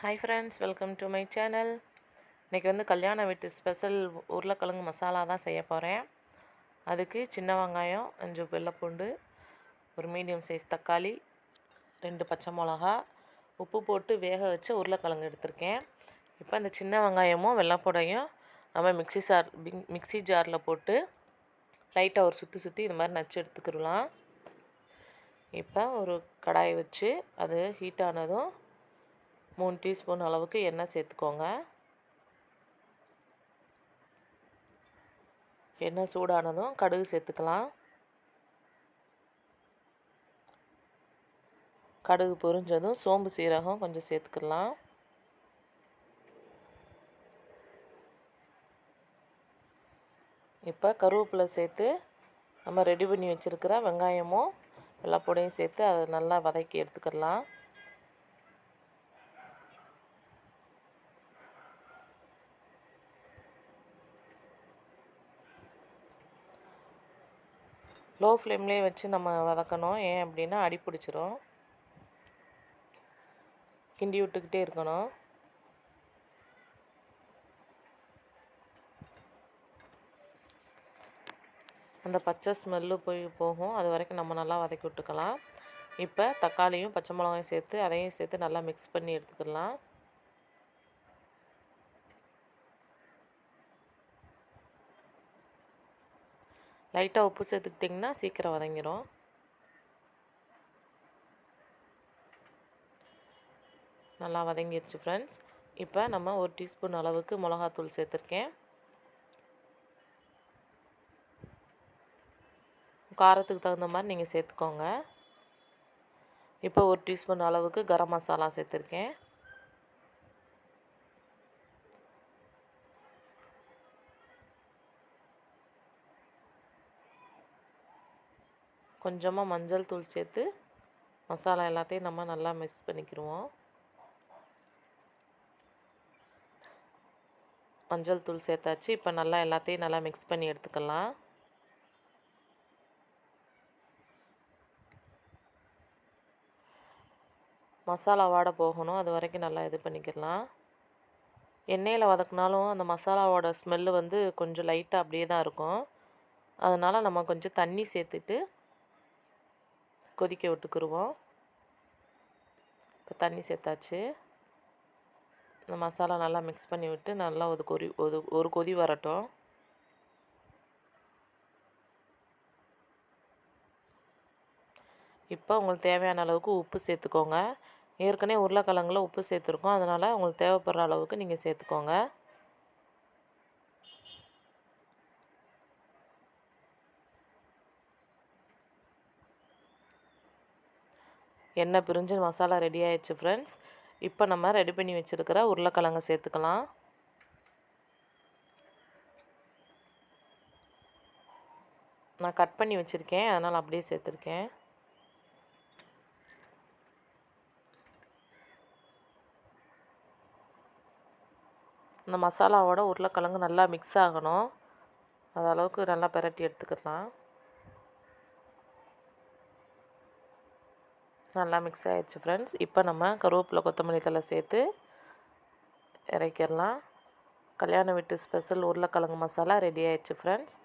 Hi friends welcome to my channel இன்றைக்கி வந்து கல்யாண வீட்டு ஸ்பெஷல் உருளைக்கிழங்கு மசாலா தான் செய்ய போகிறேன் அதுக்கு சின்ன வெங்காயம் அஞ்சு வெள்ளைப்பூண்டு ஒரு மீடியம் சைஸ் தக்காளி ரெண்டு பச்சை மிளகா உப்பு போட்டு வேக வச்சு உருளைக்கிழங்கு எடுத்திருக்கேன். இப்போ அந்த சின்ன வெங்காயமும் வெள்ளைப்பூடையும் நம்ம மிக்ஸி சார் மிக்ஸி ஜாரில் போட்டு லைட்டாக ஒரு சுற்றி சுற்றி இது மாதிரி நச்சு எடுத்துக்கிடலாம். இப்போ ஒரு கடாயை வச்சு அது ஹீட் ஆனதும் மூணு டீஸ்பூன் அளவுக்கு எண்ணெய் சேர்த்துக்கோங்க. எண்ணெய் சூடானதும் கடுகு சேர்த்துக்கலாம். கடுகு பொரிஞ்சதும் சோம்பு சீரகம் கொஞ்சம் சேர்த்துக்கலாம். இப்போ கருவேப்பிலை சேர்த்து நம்ம ரெடி பண்ணி வச்சுருக்கிற வெங்காயமும் எல்லா பொடையும் சேர்த்து அதை நல்லா வதக்கி எடுத்துக்கலாம். லோ ஃப்ளேம்லேயே வச்சு நம்ம வதக்கணும். ஏன் அப்படின்னா அடி பிடிச்சிரும். கிண்டி விட்டுக்கிட்டே இருக்கணும். அந்த பச்சை ஸ்மெல்லு போய் போகும். அது வரைக்கும் நம்ம நல்லா வதக்கி விட்டுக்கலாம். இப்போ தக்காளியும் பச்சை மிளகாயும் சேர்த்து அதையும் சேர்த்து நல்லா மிக்ஸ் பண்ணி எடுத்துக்கலாம். லைட்டாக உப்பு சேர்த்துக்கிட்டிங்கன்னா சீக்கிரம் வதங்கிடும் நல்லா வதங்கிடுச்சு ஃப்ரெண்ட்ஸ் இப்போ நம்ம ஒரு டீஸ்பூன் அளவுக்கு மிளகாத்தூள் சேர்த்துருக்கேன். காரத்துக்கு தகுந்த மாதிரி நீங்கள் சேர்த்துக்கோங்க. இப்போ ஒரு டீஸ்பூன் அளவுக்கு கரம் மசாலா சேர்த்துருக்கேன். கொஞ்சமாக மஞ்சள் தூள் சேர்த்து மசாலா எல்லாத்தையும் நம்ம நல்லா மிக்ஸ் பண்ணிக்கிடுவோம் மஞ்சள் தூள் சேர்த்தாச்சு. இப்போ நல்லா எல்லாத்தையும் நல்லா மிக்ஸ் பண்ணி எடுத்துக்கலாம். மசாலா வாட போகணும். அது வரைக்கும் நல்லா இது பண்ணிக்கிடலாம். எண்ணெயில் வதக்குனாலும் அந்த மசாலாவோட ஸ்மெல்லு வந்து கொஞ்சம் லைட்டாக அப்படியே தான் இருக்கும். அதனால் நம்ம கொஞ்சம் தண்ணி சேர்த்துட்டு கொதிக்க விட்டுக்குருவோம். இப்போ தண்ணி சேர்த்தாச்சு. இந்த மசாலா நல்லா மிக்ஸ் பண்ணி விட்டு நல்லா ஒரு கொதி ஒரு ஒரு கொதி வரட்டும். இப்போ உங்களுக்கு தேவையான அளவுக்கு உப்பு சேர்த்துக்கோங்க. ஏற்கனவே உருளைக்கிழங்குல உப்பு சேர்த்துருக்கோம். அதனால் உங்களுக்கு தேவைப்படுற அளவுக்கு நீங்கள் சேர்த்துக்கோங்க. எண்ணெய் பிரிஞ்சு மசாலா ரெடி ஆயிடுச்சு ஃப்ரெண்ட்ஸ் இப்போ நம்ம ரெடி பண்ணி வச்சுருக்கிற உருளைக்கிழங்கு சேர்த்துக்கலாம். நான் கட் பண்ணி வச்சுருக்கேன். அதனால் அப்படியே சேர்த்துருக்கேன். இந்த மசாலாவோட உருளைக்கிழங்கு நல்லா மிக்ஸ் ஆகணும். அது அளவுக்கு நல்லா பெரட்டி எடுத்துக்கலாம். நல்லா மிக்ஸ் ஆகிடுச்சு ஃப்ரெண்ட்ஸ் இப்போ நம்ம கருவேப்பிலை கொத்தமல்லி தலை சேர்த்து இறக்கிடலாம். கல்யாண வீட்டு ஸ்பெஷல் உருளைக்கிழங்கு மசாலா ரெடி ஆயிடுச்சு ஃப்ரெண்ட்ஸ்